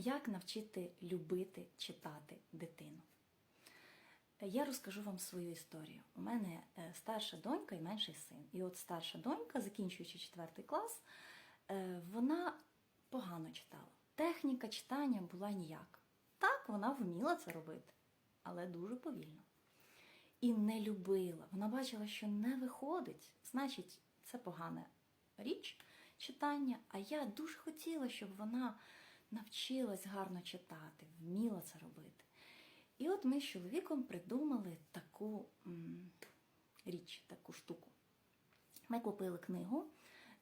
Як навчити любити читати дитину? Я розкажу вам свою історію. У мене е, старша донька і менший син. І от старша донька, закінчуючи четвертий клас, е, вона погано читала. Техніка читання була ніяка. Так, вона вміла це робити, але дуже повільно. І не любила. Вона бачила, що не виходить, значить, це погана річ читання. А я дуже хотіла, щоб вона навчилась гарно читати, вміла це робити. І от ми з чоловіком придумали таку м, річ, таку штуку. Ми купили книгу,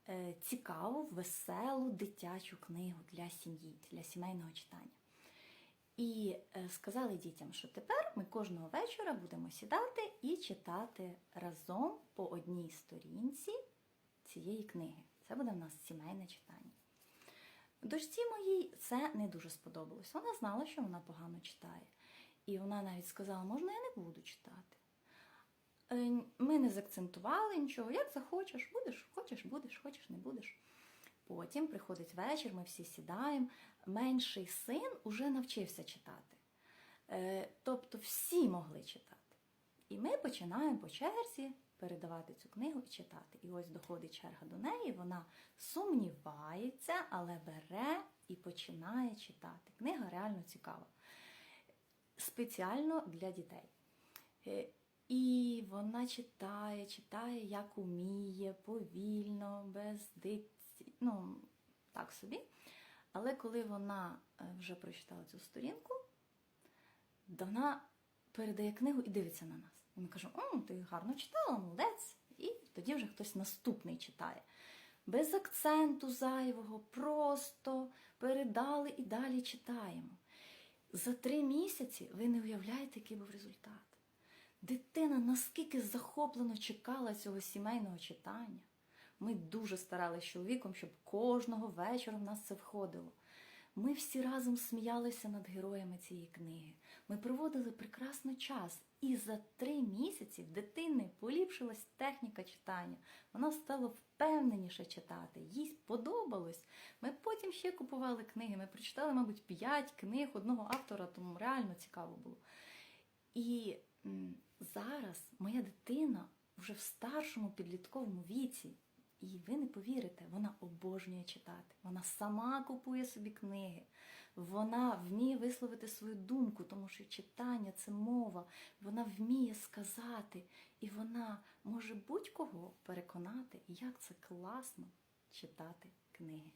е, цікаву, веселу дитячу книгу для сім'ї, для сімейного читання. І е, сказали дітям, що тепер ми кожного вечора будемо сідати і читати разом по одній сторінці цієї книги. Це буде в нас сімейне читання. Дочці моїй це не дуже сподобалось. Вона знала, що вона погано читає. І вона навіть сказала, можна я не буду читати. Е, Ми не закцентували нічого, як захочеш, будеш, хочеш, будеш, хочеш, не будеш. Потім приходить вечір, ми всі сідаємо. Менший син уже навчився читати. Е, Тобто всі могли читати. І ми починаємо по черзі передавати цю книгу і читати. І ось доходить черга до неї, вона сумнівається, але бере і починає читати. Книга реально цікава. Спеціально для дітей. Е, І вона читає, читає, як уміє, повільно, без дикції, ну, так собі. Але коли вона е, вже прочитала цю сторінку, вона передає книгу і дивиться на нас. І ми кажемо, о, ти гарно читала, молодець. І тоді вже хтось наступний читає. Без акценту зайвого, просто передали і далі читаємо. За три місяці ви не уявляєте, який був результат. Дитина наскільки захоплено чекала цього сімейного читання. Ми дуже старалися з чоловіком, щоб кожного вечора в нас це входило. Ми всі разом сміялися над героями цієї книги. Ми проводили прекрасно час. І за три місяці в дитини поліпшилась техніка читання. Вона стала впевненіше читати. Їй сподобалось. Ми потім ще купували книги. Ми прочитали, мабуть, п'ять книг одного автора, тому реально цікаво було. І зараз моя дитина вже в старшому підлітковому віці. І ви не повірите, вона обожнює читати. Вона сама купує собі книги, вона вміє висловити свою думку, тому що читання це мова, вона вміє сказати, і вона може будь-кого переконати, як це класно читати книги.